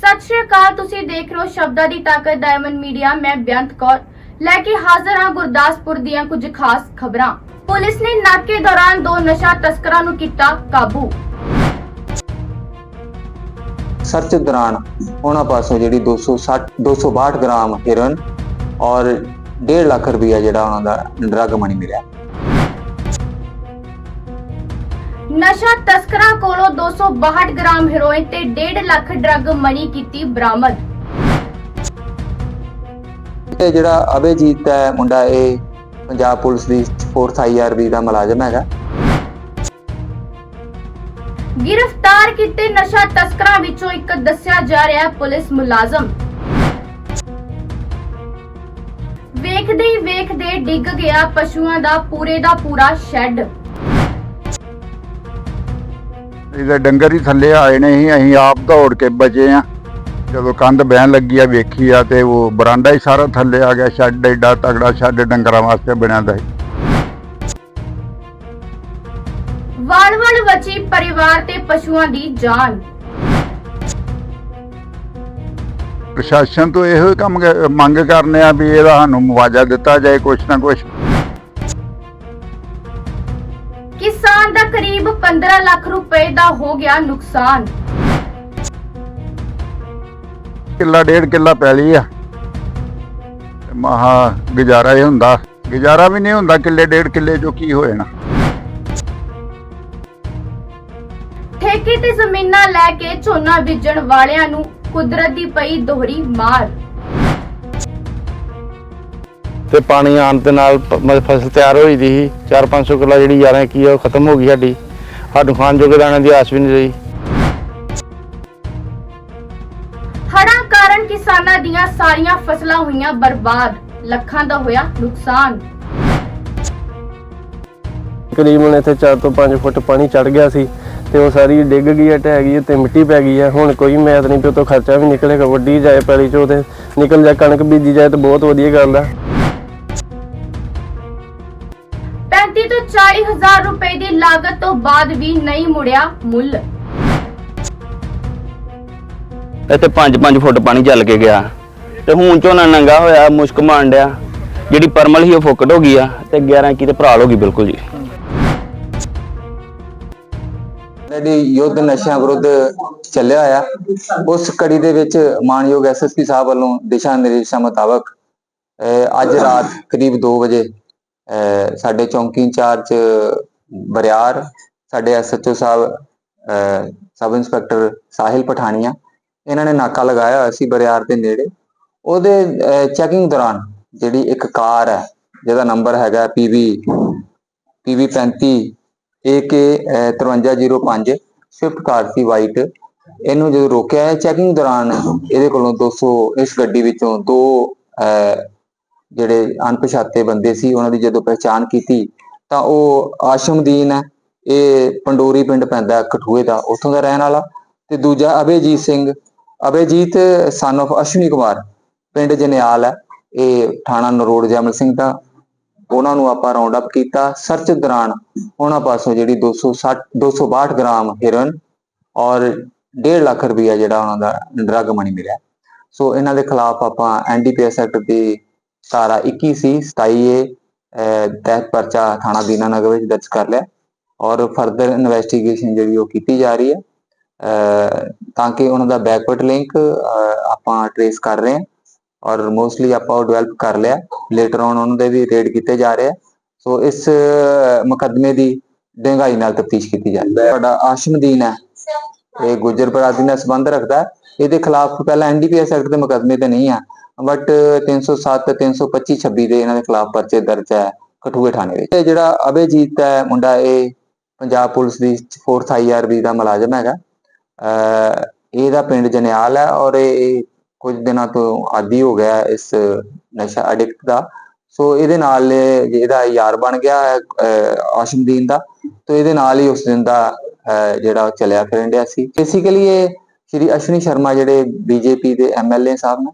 ਸਤਿ ਸ਼੍ਰੀ ਅਕਾਲ, ਤੁਸੀਂ ਦੇਖ ਰਹੇ ਹੋ ਸ਼ਬਦਾਂ ਦੀ ਤਾਕਤ ਡਾਇਮੰਡ ਮੀਡੀਆ ਮੈਂ ਬੇਅੰਤ ਕੌਰ। ਲੈ ਕੇ ਹਾਜ਼ਰ ਹਾਂ ਗੁਰਦਾਸਪੁਰ ਦੀਆਂ ਕੁਝ ਖਾਸ ਖਬਰਾਂ। ਪੁਲਿਸ ਨੇ ਨਾਕੇ ਦੌਰਾਨ ਦੋ ਨਸ਼ਾ ਤਸਕਰਾਂ ਨੂੰ ਕੀਤਾ ਕਾਬੂ। ਸਰਚ ਦੌਰਾਨ ਉਹਨਾਂ ਪਾਸੋਂ ਜਿਹੜੀ 260 262 ਗ੍ਰਾਮ ਹੈਰੋਇਨ ਔਰ 1.5 ਲੱਖ ਰੁਪਇਆ ਜਿਹੜਾ ਉਹਨਾਂ ਦਾ ਡਰਗ ਮਨੀ ਮਿਲਿਆ। ਨਸ਼ਾ ਤਸਕਰਾਂ ਕੋਲੋਂ 262 ਗ੍ਰਾਮ ਹੈਰੋਇਨ ਤੇ 1.5 ਲੱਖ ਡਰੱਗ ਮਨੀ ਕੀਤੀ ਬਰਾਮਦ। ਤੇ ਜਿਹੜਾ ਅਭਿਜੀਤ ਹੈ ਮੁੰਡਾ ਇਹ ਪੰਜਾਬ ਪੁਲਿਸ ਦੀ 4th ਆਈਆਰਬੀ ਦਾ ਮੁਲਾਜ਼ਮ ਹੈਗਾ। ਗ੍ਰਿਫਤਾਰ ਕੀਤੇ ਨਸ਼ਾ ਤਸਕਰਾਂ ਵਿੱਚੋਂ ਇੱਕ ਦੱਸਿਆ ਜਾ ਰਿਹਾ ਹੈ ਪੁਲਿਸ ਮੁਲਾਜ਼ਮ। ਵੇਖਦੇ ਹੀ ਵੇਖਦੇ ਡਿੱਗ ਗਿਆ ਪਸ਼ੂਆਂ ਦਾ ਪੂਰੇ ਦਾ ਪੂਰਾ ਸ਼ੈੱਡ। ਇਹਦੇ ਡੰਗਰ ਹੀ ਥੱਲੇ ਆਏ ਨੇ ਸੀ ਅਸੀਂ ਆਪ ਦੌੜ ਕੇ ਬਚੇ ਆ ਜਦੋਂ ਕੰਧ ਬਹਿਣ ਲੱਗੀ ਆ ਵੇਖੀ ਆ ਤੇ ਉਹ ਬਰਾਂਡਾ ਹੀ ਸਾਰਾ ਥੱਲੇ ਆ ਗਿਆ। ਸ਼ੈੱਡ ਏਡਾ ਤਗੜਾ ਸ਼ੈੱਡ ਡੰਗਰਾਂ ਵਾਸਤੇ ਬਣਿਆ ਦਾ ਸੀ। ਵਚੀ ਪਰਿਵਾਰ ਤੇ ਪਸ਼ੂਆਂ ਦੀ ਜਾਨ। ਪ੍ਰਸ਼ਾਸਨ ਤੋਂ ਇਹੋ ਹੀ ਕੰਮ ਕ- ਮੰਗ ਕਰਨੇ ਆ ਵੀ ਇਹਦਾ ਸਾਨੂੰ ਮੁਆਵਜ਼ਾ ਦਿੱਤਾ ਜਾਏ ਕੁਛ ਨਾ ਕੁਛ। ਕਰੀਬ 15 ਲੱਖ ਰੁਪਏ ਦਾ ਹੋ ਗਿਆ ਨੁਕਸਾਨ। ਕਿੱਲਾ ਡੇਢ ਕਿੱਲਾ ਪੈਲੀ ਆ। ਤੇ ਮਹਾ ਗੁਜ਼ਾਰਾ ਹੀ ਹੁੰਦਾ। ਗੁਜ਼ਾਰਾ ਵੀ ਨਹੀਂ ਹੁੰਦਾ ਕਿੱਲੇ ਡੇਢ ਕਿੱਲੇ ਜੋ ਕੀ ਹੋਏ ਨਾ ਠੇਕੇ ਤੇ ਜ਼ਮੀਨਾਂ ਲੈ ਕੇ ਝੋਨਾ ਬੀਜਣ ਵਾਲਿਆਂ ਨੂੰ ਕੁਦਰਤ ਦੀ ਪਈ ਦੋਹਰੀ ਮਾਰ। ਤੇ ਪਾਣੀ ਆਉਣ ਦੇ ਨਾਲ ਪ- ਮਤਲਬ ਫਸਲ ਤਿਆਰ ਹੋਈ ਦੀ ਸੀ। 4-500 ਕਿੱਲਾ ਜਿਹੜੀ 11 ਕੀ ਆ ਉਹ ਖਤਮ ਹੋ ਗਈ ਸਾਡੀ। ਸਾਨੂੰ ਖਾਣ ਜੋਗੇ ਦਾਣੇ ਦੀ ਆਸ ਵੀ ਨਹੀਂ ਰਹੀ। ਹੜ੍ਹਾਂ ਕਾਰਨ ਕਿਸਾਨਾਂ ਦੀਆਂ ਸਾਰੀਆਂ ਫਸਲਾਂ ਹੋਈਆਂ ਬਰਬਾਦ ਲੱਖਾਂ ਦਾ ਹੋਇਆ ਨੁਕਸਾਨ। ਤਕਰੀਬਨ ਇੱਥੇ 4 ਤੋਂ 5 ਫੁੱਟ ਪਾਣੀ ਚੜ ਗਿਆ ਸੀ ਤੇ ਉਹ ਸਾਰੀ ਡਿੱਗ ਗਈ ਹੈ ਢਹਿ ਗਈ ਹੈ ਤੇ ਮਿੱਟੀ ਪੈ ਗਈ ਹੈ। ਹੁਣ ਕੋਈ ਮੈਦ ਨਹੀਂ ਪਿਓ ਤੋਂ ਖਰਚਾ ਵੀ ਨਿਕਲੇਗਾ ਵੱਡੀ ਜਾਏ ਪੈਲੀ ਚੋਂ ਤੇ ਨਿਕਲ ਜਾ ਕਣਕ ਬੀਜੀ ਜਾਏ ਤਾਂ ਬਹੁਤ ਵਧੀਆ ਗੱਲ ਆ ਲਾਗਤ ਤੋਂ ਬਾਅਦ ਵੀ ਨਹੀਂ ਮੁੜਿਆ ਮੁੱਲ। ਇੱਥੇ 5-5 ਫੁੱਟ ਪਾਣੀ ਚੱਲ ਕੇ ਗਿਆ। ਤੇ ਹੁਣ ਝੋਨਾ ਨੰਗਾ ਹੋਇਆ ਮੁਸ਼ਕ ਮਾਰਨ ਡਿਆ। ਜਿਹੜੀ ਪਰਮਲ ਸੀ ਉਹ ਫੁੱਕਟ ਹੋ ਗਈ ਆ ਤੇ 11 ਕੀ ਤੇ ਭਰਾਲ ਹੋ ਗਈ ਬਿਲਕੁਲ ਜੀ। ਜਿਹੜੀ ਯੁੱਧ ਨਸ਼ਿਆਂ ਵਿਰੁੱਧ ਚੱਲਿਆ ਆ ਉਸ ਕੜੀ ਦੇ ਵਿੱਚ ਮਾਨਯੋਗ ਐਸਐਸਪੀ ਸਾਹਿਬ ਵੱਲੋਂ ਦਿਸ਼ਾ ਨਿਰਦੇਸ਼ਾਂ ਮੁਤਾਬਕ ਅੱਜ ਰਾਤ ਕਰੀਬ 2 ਵਜੇ ਸਾਡੇ ਚੌਂਕੀ ਇੰਚਾਰਜ ਬਰਿਆਰ ਸਾਡੇ ਐਸਐਚਓ ਸਾਹਿਬ ਅਹ, ਸਬ ਇੰਸਪੈਕਟਰ ਸਾਹਿਲ ਪਠਾਨੀਆ ਇਹਨਾਂ ਨੇ ਨਾਕਾ ਲਗਾਇਆ ਹੋਇਆ ਸੀ ਬਰਿਆਰ ਦੇ ਨੇੜੇ। ਉਹਦੇ ਚੈਕਿੰਗ ਦੌਰਾਨ ਜਿਹੜੀ ਇੱਕ ਕਾਰ ਹੈ ਜਿਹਦਾ ਨੰਬਰ ਹੈਗਾ PV PV 35 AK 5305 Swift car ਸੀ ਵਾਈਟ। ਇਹਨੂੰ ਜਦੋਂ ਰੋਕਿਆ ਹੈ ਚੈਕਿੰਗ ਦੌਰਾਨ ਇਹਦੇ ਕੋਲੋਂ 200 ਇਸ ਗੱਡੀ ਵਿੱਚੋਂ ਦੋ ਅਹ, ਜਿਹੜੇ ਅਣਪਛਾਤੇ ਬੰਦੇ ਸੀ ਉਹਨਾਂ ਦੀ ਜਦੋਂ ਪਹਿਚਾਣ ਕੀਤੀ ਤਾਂ ਉਹ ਆਸ਼ਮਦੀਨ ਹੈ, ਇਹ ਪੰਡੋਰੀ ਪਿੰਡ ਪੈਂਦਾ ਕਠੂਏ ਦਾ, ਉੱਥੋਂ ਦਾ ਰਹਿਣ ਵਾਲਾ। ਤੇ ਦੂਜਾ ਅਭੇਜੀਤ ਸਿੰਘ, ਅਭੇਜੀਤ ਸਨ of ਅਸ਼ਵਨੀ ਕੁਮਾਰ, ਪਿੰਡ ਜਨਿਆਲ ਹੈ, ਇਹ ਥਾਣਾ ਨਰੋੜ ਜਮਲ ਸਿੰਘ ਦਾ। ਉਹਨਾਂ ਨੂੰ ਆਪਾਂ ਰਾਉਂਡ ਅਪ ਕੀਤਾ ਸਰਚ ਦੌਰਾਨ ਉਹਨਾਂ ਪਾਸੋਂ ਜਿਹੜੀ 260 262 ਗ੍ਰਾਮ ਹੈਰੋਇਨ ਔਰ 1.5 ਲੱਖ ਰੁਪਇਆ ਜਿਹੜਾ ਉਹਨਾਂ ਦਾ ਡਰੱਗ ਮਨੀ ਮਿਲਿਆ। ਸੋ ਇਹਨਾਂ ਦੇ ਖਿਲਾਫ ਆਪਾਂ ਐਨਡੀਪੀਐਸ ਐਕਟ ਦੀ ਧਾਰਾ 21 ਸੀ 27 ਏ ਤਹਿਤ ਪਰਚਾ ਥਾਣਾ ਦੀਨਾਨਗਰ ਵਿੱਚ ਦਰਜ ਕਰ ਲਿਆ। ਔਰ ਫਰਦਰ ਇਨਵੈਸਟੀਗੇਸ਼ਨ ਜਿਹੜੀ ਉਹ ਕੀਤੀ ਜਾ ਰਹੀ ਹੈ। ਤਾਂ ਕਿ ਉਹਨਾਂ ਦਾ ਬੈਕਵਰਡ ਲਿੰਕ ਆਪਾਂ ਟਰੇਸ ਕਰ ਰਹੇ ਹਾਂ। ਔਰ ਮੋਸਟਲੀ ਆਪਾਂ ਉਹ ਡਿਵੈਲਪ ਕਰ ਲਿਆ। ਲੇਟਰ ਔਨ ਉਹਨਾਂ ਦੇ ਵੀ ਰੇਡ ਕੀਤੇ ਜਾ ਰਹੇ ਆ। ਸੋ ਇਸ ਮੁਕੱਦਮੇ ਦੀ ਡੂੰਘਾਈ ਨਾਲ ਤਫਤੀਸ਼ ਕੀਤੀ ਜਾ ਰਹੀ ਹੈ। ਤੁਹਾਡਾ ਆਸ਼ਮਦੀਨ ਹੈ। ਇਹ ਗੁੱਜਰ ਬਰਾਦਰੀ ਨਾਲ ਸੰਬੰਧ ਰੱਖਦਾ ਇਹਦੇ ਖਿਲਾਫ ਪਹਿਲਾਂ ਐਨਡੀਪੀਐਸ ਐਕਟ ਦੇ ਮੁਕੱਦਮੇ ਤੇ ਨਹੀਂ ਆ। ਬਟ 307 325 26 ਦੇ ਇਹਨਾਂ ਦੇ ਖਿਲਾਫ ਪਰਚੇ ਦਰਜ ਹੈ ਕਠੂਏ ਥਾਣੇ ਵਿੱਚ। ਤੇ ਜਿਹੜਾ ਅਭਿਜੀਤ ਹੈ, ਮੁੰਡਾ ਇਹ ਪੰਜਾਬ ਪੁਲਿਸ ਦੀ 4th ਆਈਆਰਬੀ ਦਾ ਮੁਲਾਜ਼ਮ ਹੈਗਾ। ਇਹਦਾ ਪਿੰਡ ਜਨਿਆਲ ਹੈ ਔਰ ਇਹ ਕੁਝ ਦਿਨਾਂ ਤੋਂ ਆਦੀ ਹੋ ਗਿਆ ਇਸ ਨਸ਼ਾ ਐਡਿਕਟ ਦਾ। ਸੋ ਇਹਦੇ ਨਾਲ ਇਹ ਇਹਦਾ ਯਾਰ ਬਣ ਗਿਆ ਹੈ ਅਹ ਆਸ਼ਮਦੀਨ ਦਾ। ਤੇ ਇਹਦੇ ਨਾਲ ਹੀ ਉਸ ਦਿਨ ਦਾ ਜਿਹੜਾ ਉਹ ਚੱਲਿਆ ਫਿਰਨ ਡਿਆ ਸੀ। ਬੇਸਿਕਲੀ ਇਹ ਸ਼੍ਰੀ ਅਸ਼ਵਨੀ ਸ਼ਰਮਾ ਜਿਹੜੇ ਬੀਜੇਪੀ ਦੇ ਐਮਐਲਏ ਸਾਹਿਬ ਨੇ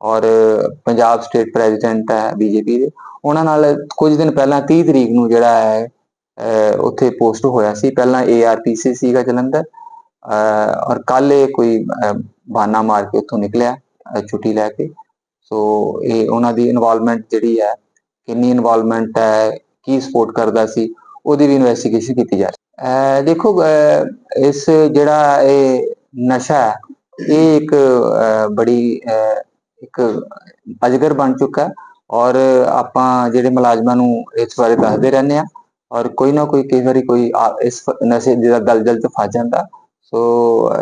ਔਰ ਪੰਜਾਬ ਸਟੇਟ ਪ੍ਰੈਜ਼ੀਡੈਂਟ ਹੈ ਬੀਜੇਪੀ ਦੇ। ਉਹਨਾਂ ਨਾਲ ਕੁਝ ਦਿਨ ਪਹਿਲਾਂ 30 ਤਰੀਕ ਨੂੰ ਜਿਹੜਾ ਹੈ ਉੱਥੇ ਪੋਸਟ ਹੋਇਆ ਸੀ। ਪਹਿਲਾਂ ਏਆਰਪੀਸੀ ਸੀਗਾ ਜਲੰਧਰ ਔਰ ਕੱਲ ਇਹ ਕੋਈ, ਅਹ ਬਹਾਨਾ ਮਾਰ ਕੇ ਉੱਥੋਂ ਨਿਕਲਿਆ ਛੁੱਟੀ ਲੈ ਕੇ। ਸੋ ਇਹ ਉਹਨਾਂ ਦੀ ਇਨਵੋਲਵਮੈਂਟ ਜਿਹੜੀ ਹੈ, ਕਿੰਨੀ ਇਨਵੋਲਵਮੈਂਟ ਹੈ, ਕੀ ਸਪੋਰਟ ਕਰਦਾ ਸੀ, ਉਹਦੀ ਵੀ ਇਨਵੈਸਟੀਗੇਸ਼ਨ ਕੀਤੀ ਜਾ ਰਹੀ ਹੈ। ਦੇਖੋ ਇਸ ਜਿਹੜਾ ਇਹ ਨਸ਼ਾ ਹੈ, ਇਹ ਇੱਕ ਬੜੀ ਇੱਕ ਅਜਗਰ ਬਣ ਚੁੱਕਾ ਔਰ ਆਪਾਂ ਜਿਹੜੇ ਮੁਲਾਜ਼ਮਾਂ ਨੂੰ ਇਸ ਬਾਰੇ ਦੱਸਦੇ ਰਹਿੰਦੇ ਆ ਔਰ ਕੋਈ ਨਾ ਕੋਈ, ਕਈ ਵਾਰੀ ਕੋਈ ਇਸ ਨਸ਼ੇ ਦਾ ਦਲਦਲ ਚ ਫਸ ਜਾਂਦਾ। ਸੋ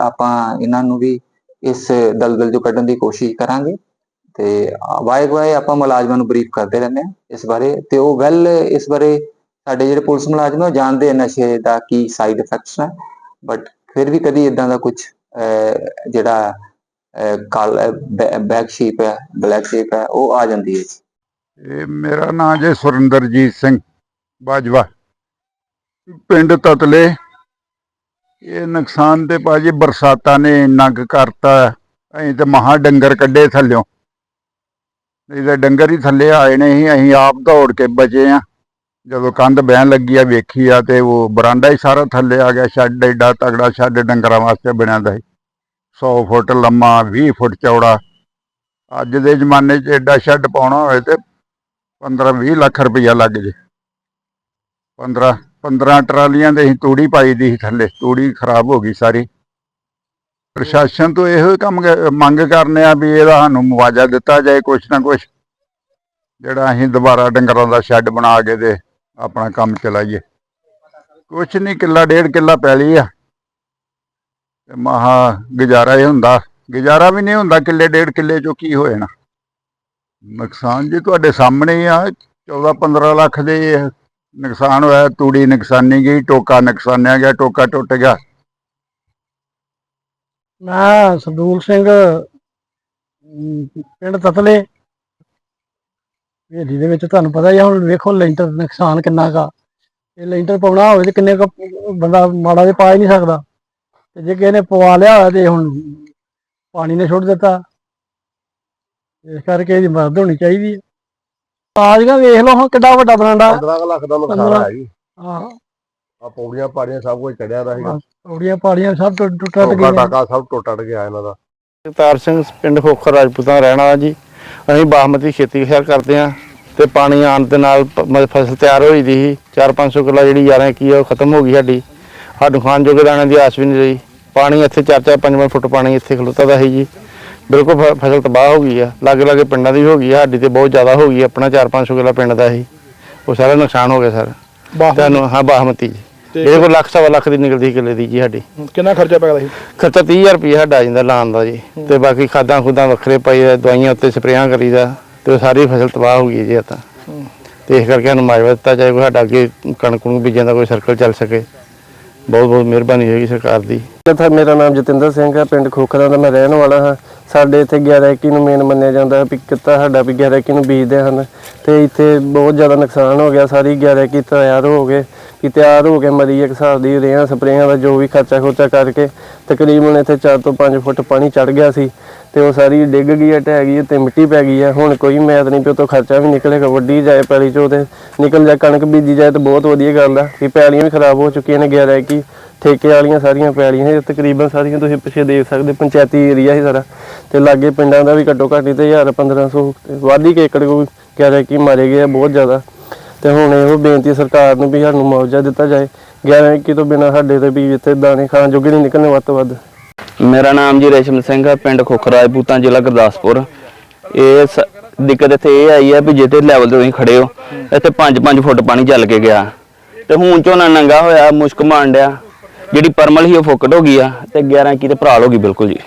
ਆਪਾਂ ਇਹਨਾਂ ਨੂੰ ਵੀ ਇਸ ਦਲਦਲ ਚੋਂ ਕੱਢਣ ਦੀ ਕੋਸ਼ਿਸ਼ ਕਰਾਂਗੇ ਤੇ ਵਾਏ ਵਾਏ ਆਪਾਂ ਮੁਲਾਜ਼ਮਾਂ ਨੂੰ ਬਰੀਫ ਕਰਦੇ ਰਹਿੰਦੇ ਆ ਇਸ ਬਾਰੇ ਤੇ ਉਹ ਵੈਲ ਇਸ ਬਾਰੇ ਸਾਡੇ ਜਿਹੜੇ ਪੁਲਿਸ ਮੁਲਾਜ਼ਮ ਉਹ ਜਾਣਦੇ ਆ ਨਸ਼ੇ ਦਾ ਕੀ ਸਾਈਡ ਇਫੈਕਟਸ ਹੈ ਬਟ ਫਿਰ ਵੀ ਕਦੀ ਇਦਾਂ ਦਾ ਕੁਝ ਜਿਹੜਾ ਕਾਲ ਬੈਕ ਸ਼ੀਪ ਹੈ, ਬਲੈਕ ਸ਼ੀਪ ਹੈ, ਉਹ ਆ ਜਾਂਦੀ ਹੈ ਇਹ ਮੇਰਾ ਨਾਮ ਜੇ ਸੁਰਿੰਦਰਜੀਤ ਸਿੰਘ ਬਾਜਵਾ। ਪਿੰਡ ਤਤਲੇ। ਇਹ ਨੁਕਸਾਨ ਤੇ ਭਾਜੀ ਬਰਸਾਤਾਂ ਨੇ ਇੰਨਾ ਕੁ ਕਰਤਾ ਅਸੀਂ ਤੇ ਮਹਾ ਡੰਗਰ ਕੱਢੇ ਥੱਲਿਓ। ਨਹੀਂ ਤਾਂ ਡੰਗਰ ਹੀ ਥੱਲੇ ਆਏ ਨੇ ਸੀ ਅਸੀਂ ਆਪ ਦੌੜ ਕੇ ਬਚੇ ਆ ਜਦੋਂ ਕੰਧ ਬਹਿਣ ਲੱਗੀ ਆ, ਵੇਖੀ ਆ ਤੇ ਉਹ ਬਰਾਂਡਾ ਹੀ ਸਾਰਾ ਥੱਲੇ ਆ ਗਿਆ। ਸ਼ੈੱਡ ਏਡਾ ਤਗੜਾ ਸ਼ੈੱਡ ਡੰਗਰਾਂ ਵਾਸਤੇ ਬਣਿਆ ਦਾ ਸੀ। 100 ਫੁੱਟ ਲੰਮਾ 20 ਫੁੱਟ ਚੌੜਾ। ਅੱਜ ਦੇ ਜ਼ਮਾਨੇ 'ਚ ਏਡਾ ਸ਼ੈੱਡ ਪਾਉਣਾ ਹੋਵੇ ਤੇ 15 20 ਲੱਖ ਰੁਪਈਆ ਲੱਗ ਜੇ। 15 15 ਟਰਾਲੀਆਂ ਦੇ ਅਸੀਂ ਤੂੜੀ ਪਾਈ ਦੀ ਸੀ ਥੱਲੇ। ਤੂੜੀ ਖਰਾਬ ਹੋ ਗਈ ਸਾਰੀ। ਪ੍ਰਸ਼ਾਸਨ ਤੋਂ ਇਹੋ ਹੀ ਕੰਮ ਮੰਗ ਕਰਨੇ ਆ ਵੀ ਇਹਦਾ ਸਾਨੂੰ ਮੁਆਵਜ਼ਾ ਦਿੱਤਾ ਜਾਏ ਕੁਛ ਨਾ ਕੁਛ। ਜਿਹੜਾ ਅਸੀਂ ਦੁਬਾਰਾ ਡੰਗਰਾਂ ਦਾ ਸ਼ੈੱਡ ਬਣਾ ਕੇ ਤੇ ਆਪਣਾ ਕੰਮ ਚਲਾਈਏ। ਕੁਛ ਨਹੀਂ ਕਿੱਲਾ, ਡੇਢ ਕਿੱਲਾ ਪੈ ਲਈ ਆ। ਤੇ ਮਹਾ ਗੁਜ਼ਾਰਾ ਹੀ ਹੁੰਦਾ, ਗੁਜ਼ਾਰਾ ਵੀ ਨਹੀਂ ਹੁੰਦਾ ਕਿੱਲੇ ਡੇਢ ਕਿੱਲੇ ਚੋਂ ਕੀ ਹੋ ਜਾਣਾ। ਨੁਕਸਾਨ ਜੀ ਤੁਹਾਡੇ ਸਾਹਮਣੇ ਆ 14 15 ਲੱਖ ਦੇ ਨੁਕਸਾਨ ਹੋਇਆ, ਤੂੜੀ ਨੁਕਸਾਨੀ ਗਈ, ਟੋਕਾ ਨੁਕਸਾਨਿਆ ਗਿਆ, ਟੋਕਾ ਟੁੱਟ ਗਿਆ। ਮੈਂ ਸਰਦੂਲ ਸਿੰਘ ਪਿੰਡ ਤਤਲੇ। ਹਵੇਲੀ ਦੇ ਵਿੱਚ ਤੁਹਾਨੂੰ ਪਤਾ ਹੀ ਆ, ਹੁਣ ਵੇਖੋ ਲੈਂਟਰ ਨੁਕਸਾਨ ਕਿੰਨਾ ਕਾ ਇਹ ਲੈਂਟਰ ਪਾਉਣਾ ਹੋਵੇ ਤੇ ਕਿੰਨੇ ਕੁ ਬੰਦਾ ਮਾੜਾ ਤੇ ਪਾ ਹੀ ਨਹੀਂ ਸਕਦਾ। ਤੇ ਜੇ ਕਿਸੇ ਨੇ ਪਵਾ ਲਿਆ ਹੋਇਆ ਤੇ ਹੁਣ ਪਾਣੀ ਨੇ ਛੁੱਟ ਦਿੱਤਾ। ਇਸ ਕਰਕੇ ਇਹਦੀ ਮਦਦ ਹੋਣੀ ਚਾਹੀਦੀ ਹੈ। ਆਜਗਾ ਵੇਖ ਲਓ ਹੁਣ ਕਿੱਡਾ ਵੱਡਾ ਬਰਾਂਡਾ। 15 ਕੁ ਲੱਖ ਦਾ ਨੁਕਸਾਨ। ਹੈ ਜੀ। ਹਾਂ ਆ ਪੌੜੀਆਂ ਪਾੜੀਆਂ ਸਭ ਕੁਝ ਚੜਿਆ ਦਾ ਸੀਗਾ। ਔੜੀਆਂ ਪਾੜੀਆਂ ਸਭ ਟੁੱਟ ਟੁੱਟ ਟੋਕਾ ਗਈਆਂ। ਟਾਕਾ ਸਭ ਟੁੱਟ ਟੱਟ ਗਿਆ ਇਹਨਾਂ ਦਾ। ਜਗਤਾਰ ਸਿੰਘ ਪਿੰਡ ਖੋਖਰ ਰਾਜਪੂਤਾਂ ਰਹਿਣ ਵਾਲਾ ਜੀ। ਅਸੀਂ ਬਾਸਮਤੀ ਖੇਤੀ ਖਿਆਲ ਕਰਦੇ ਆ ਤੇ ਪਾਣੀ ਆਉਣ ਦੇ ਨਾਲ ਫਸਲ ਤਿਆਰ ਹੋਈ ਦੀ ਸੀ। 4-500 ਕਿੱਲਾ ਜਿਹੜੀ 11 ਕੀ ਆ ਉਹ ਖਤਮ ਹੋ ਗਈ ਸਾਡੀ। ਸਾਨੂੰ ਖਾਣ ਜੋਗੇ ਦਾਣੇ ਦੀ ਆਸ ਵੀ ਨਹੀਂ ਰਹੀ। ਪਾਣੀ ਇੱਥੇ 4-4 5 ਫੁੱਟ ਪਾਣੀ ਇੱਥੇ ਖਲੋਤਾ ਦਾ ਸੀ ਜੀ। ਬਿਲਕੁਲ ਫ- ਫਸਲ ਤਬਾਹ ਹੋ ਗਈ ਆ। ਲਾਗੇ ਲਾਗੇ ਪਿੰਡਾਂ ਦੀ ਹੋ ਗਈ ਆ। ਸਾਡੀ ਤੇ ਬਹੁਤ ਜ਼ਿਆਦਾ ਹੋ ਗਈ ਆ। ਆਪਣਾ 4-500 ਕਿੱਲਾ ਪਿੰਡ ਦਾ ਸੀ ਉਹ ਸਾਰਾ ਨੁਕਸਾਨ ਹੋ ਗਿਆ ਸਰ। ਤੁਹਾਨੂੰ ਹਾਂ ਬਾਸਮਤੀ ਜੀ। ਇਹਦੇ ਕੋਲ ਲੱਖ ਸਵਾ ਲੱਖ ਦੀ ਨਿਕਲਦੀ ਸੀ ਕਿੱਲੇ ਦੀ ਜੀ ਸਾਡੀ। ਕਿੰਨਾ ਖਰਚਾ ਪੈ ਗਿਆ ਸੀ? ਖਰਚਾ 30000 ਰੁਪਏ ਸਾਡਾ ਆ ਜਾਂਦਾ ਲਾਉਣ ਦਾ ਜੀ। ਤੇ ਬਾਕੀ ਖਾਦਾਂ ਖੁਦਾਂ ਵੱਖਰੇ ਪਾਈ ਆ ਦਵਾਈਆਂ ਉੱਤੇ ਸਪਰੇਆਂ ਕਰੀਦਾ। ਤੇ ਉਹ ਸਾਰੀ ਫਸਲ ਤਬਾਹ ਹੋ ਗਈ ਜੀ ਇਹ ਤਾਂ। ਤੇ ਇਸ ਕਰਕੇ ਸਾਨੂੰ ਮਾਜਵਾ ਦਿੱਤਾ ਜਾਏ ਕੋਈ ਸਾਡਾ ਅੱਗੇ ਕਣਕ ਨੂੰ ਬੀਜਣ ਦਾ ਕੋਈ ਸਰਕਲ ਚੱਲ ਸਕੇ। ਬਹੁਤ ਬਹੁਤ ਮਿਹਰਬਾਨੀ ਹੋਏਗੀ ਸਰਕਾਰ ਦੀ। ਇੱਥੇ ਮੇਰਾ ਨਾਮ ਜਤਿੰਦਰ ਸਿੰਘ ਹੈ, ਪਿੰਡ ਖੋਖਰਾਂ ਦਾ ਮੈਂ ਰਹਿਣ ਵਾਲਾ ਹਾਂ। ਸਾਡੇ ਇੱਥੇ 11 ਇੱਕੀ ਨੂੰ ਮੇਨ ਮੰਨਿਆ ਜਾਂਦਾ ਹੈ ਵੀ ਕਿੱਤਾ ਸਾਡਾ ਵੀ 11 ਇੱਕੀ ਨੂੰ ਬੀਜਦੇ ਹਨ। ਤੇ ਇੱਥੇ ਬਹੁਤ ਜ਼ਿਆਦਾ ਨੁਕਸਾਨ ਹੋ ਗਿਆ, ਸਾਰੀ 11 ਇੱਕੀ ਤਿਆਰ ਹੋ ਗਏ। ਕਿ ਤਿਆਰ ਹੋ ਕੇ ਮਰੀ ਇੱਕ ਹਿਸਾਬ ਦੀ ਰੇਹਾਂ ਸਪਰੇਆਂ ਦਾ ਜੋ ਵੀ ਖਰਚਾ ਖੁਰਚਾ ਕਰਕੇ ਤਕਰੀਬਨ ਇੱਥੇ 4 ਤੋਂ 5 ਫੁੱਟ ਪਾਣੀ ਚੜ ਗਿਆ ਸੀ ਤੇ ਉਹ ਸਾਰੀ ਡਿੱਗ ਗਈ ਹੈ, ਢਹਿ ਗਈ ਹੈ ਤੇ ਮਿੱਟੀ ਪੈ ਗਈ ਹੈ। ਹੁਣ ਕੋਈ ਮੈਦ ਨਹੀਂ ਪਿਓ ਤੋਂ ਖਰਚਾ ਵੀ ਨਿਕਲੇਗਾ ਵੱਡੀ ਜਾਏ ਪੈਲੀ ਚੋਂ ਤੇ ਨਿਕਲ ਜਾ ਕਣਕ ਬੀਜੀ ਜਾਏ ਤਾਂ ਬਹੁਤ ਵਧੀਆ ਗੱਲ ਆ ਕਿ ਪੈਲੀਆਂ ਵੀ ਖਰਾਬ ਹੋ ਚੁੱਕੀਆਂ ਨੇ 11 ਇੱਕੀ ਠੇਕੇ ਵਾਲੀਆਂ ਸਾਰੀਆਂ ਪੈਲੀਆਂ ਇਹ ਤਕਰੀਬਨ ਸਾਰੀਆਂ ਤੁਸੀਂ ਪਿੱਛੇ ਦੇਖ ਸਕਦੇ, ਪੰਚਾਇਤੀ ਏਰੀਆ ਹੀ ਸਾਰਾ ਤੇ ਲਾਗੇ ਪਿੰਡਾਂ ਦਾ ਵੀ ਘੱਟੋ ਘੱਟ ਹੀ ਤੇ 1000 1500 ਵਾਧੀ ਕੇ ਏਕੜ ਕੋਈ ਕਹਿ ਰਿਹਾ ਕਿ ਮਾਰੇ ਗਏ ਆ, ਬਹੁਤ ਜ਼ਿਆਦਾ। ਤੇ ਹੁਣ ਇਹੋ ਬੇਨਤੀ ਸਰਕਾਰ ਨੂੰ ਵੀ ਸਾਨੂੰ ਮੁਆਵਜ਼ਾ ਦਿੱਤਾ ਜਾਏ। 11 ਤੋਂ ਬਿਨਾਂ ਸਾਡੇ ਤੇ ਵੀ ਇੱਥੇ ਦਾਣੇ ਖਾਣ ਜੋਗੇ ਨਹੀਂ ਨਿਕਲਣੇ ਵੱਧ ਤੋਂ ਵੱਧ। ਮੇਰਾ ਨਾਮ ਜੀ ਰੇਸ਼ਮ ਸਿੰਘ ਹੈ ਪਿੰਡ ਖੋਖਰਾਜਪੂਤਾਂ ਜ਼ਿਲ੍ਹਾ ਗੁਰਦਾਸਪੁਰ। ਇਹ ਸ- ਦਿੱਕਤ ਇੱਥੇ ਇਹ ਆਈ ਹੈ ਵੀ ਜਿਹੜੇ ਲੈਵਲ ਤੇ ਤੁਸੀਂ ਖੜੇ ਹੋ, ਇੱਥੇ 5-5 ਫੁੱਟ ਪਾਣੀ ਚੱਲ ਕੇ ਗਿਆ। ਤੇ ਹੁਣ ਝੋਨਾ ਨੰਗਾ ਹੋਇਆ, ਮੁਸ਼ਕ ਮਾਂਡਿਆ ਜਿਹੜੀ ਪਰਮਲ ਸੀ ਉਹ ਫੁੱਕਟ ਹੋ ਗਈ ਆ, ਤੇ 11 ਕੀ ਤੇ ਭਰਾਲ ਹੋ ਗਈ ਬਿਲਕੁਲ ਜੀ।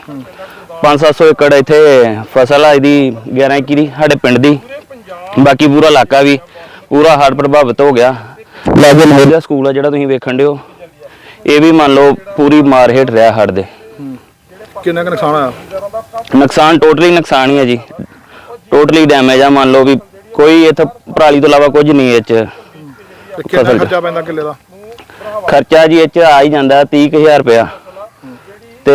5-700 ਏਕੜ ਇੱਥੇ ਫਸਲ ਆ, ਇਹਦੀ 11 ਕੀ ਦੀ, ਸਾਡੇ ਪਿੰਡ ਦੀ। ਬਾਕੀ ਪੂਰਾ ਇਲਾਕਾ ਵੀ। ਪੂਰਾ ਹੜ੍ਹ ਪ੍ਰਭਾਵਿਤ ਹੋ ਗਿਆ। ਲਾਗੇ ਨਵੋਦਿਆ ਸਕੂਲ ਆ ਜਿਹੜਾ ਤੁਸੀਂ ਵੇਖਣ ਦਿਓ ਇਹ ਵੀ ਮੰਨ ਲਓ ਪੂਰੀ ਮਾਰ ਹੇਠ ਰਿਹਾ ਹੜ੍ਹ ਦੇ। ਕਿੰਨਾ ਕੁ ਨੁਕਸਾਨ ਹੋਇਆ? ਨੁਕਸਾਨ ਟੋਟਲੀ ਨੁਕਸਾਨ ਹੀ ਹੈ ਜੀ। ਟੋਟਲੀ ਡੈਮੇਜ ਆ ਮੰਨ ਲਓ ਵੀ ਕੋਈ ਇੱਥੇ ਪਰਾਲੀ ਤੋਂ ਇਲਾਵਾ ਕੁਝ ਨਹੀਂ ਇਹ ਚ ਤੇ ਕਿੰਨਾ ਫਸਲ ਖਰਚਾ ਪੈਂਦਾ ਕਿੱਲੇ ਦਾ? ਖਰਚਾ ਜੀ ਇਹ ਚ ਆ ਹੀ ਜਾਂਦਾ 30000 ਰੁਪਇਆ। ਤੇ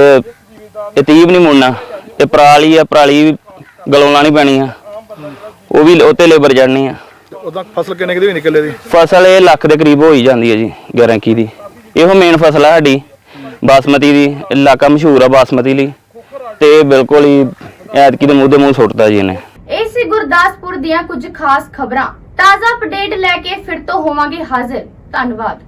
ਇਹ 30 ਵੀ ਨਹੀਂ ਮੁੜਨਾ। ਇਹ ਪਰਾਲੀ ਆ ਪਰਾਲੀ ਵੀ ਗਲੋਂ ਲਾਣੀ ਪੈਣੀ ਆ। ਉਹ ਵੀ ਉੱਤੇ ਲੇਬਰ ਜੜਨੀ ਆ। ਤੇ ਉਦਾਂ ਫਸਲ ਕਿੰਨੇ ਹੋਈ ਦੀ ਇਹ ਲੱਖ ਦੇ ਕਰੀਬ ਹੋ ਹੀ ਜਾਂਦੀ ਹੈ ਜੀ 11 ਕੀ ਦੀ। ਇਹੋ ਮੇਨ ਫਸਲ ਆ ਸਾਡੀ ਬਾਸਮਤੀ ਦੀ ਇਲਾਕਾ ਮਸ਼ਹੂਰ ਆ ਬਾਸਮਤੀ ਲਈ। ਤੇ ਬਿਲਕੁਲ ਹੀ ਐਤਕੀ ਦੇ ਮੂੰਹ ਦੇ ਮੂੰਹ ਸੁੱਟਤਾ ਜੀ ਇਹਨੇ। ਇਹ ਸੀ ਗੁਰਦਾਸਪੁਰ ਦੀਆਂ ਕੁਝ ਖਾਸ ਖਬਰਾਂ ਤਾਜ਼ਾ ਅਪਡੇਟ ਲੈ ਕੇ ਫਿਰ ਤੋਂ ਹੋਵਾਂਗੇ ਹਾਜ਼ਰ। ਧੰਨਵਾਦ।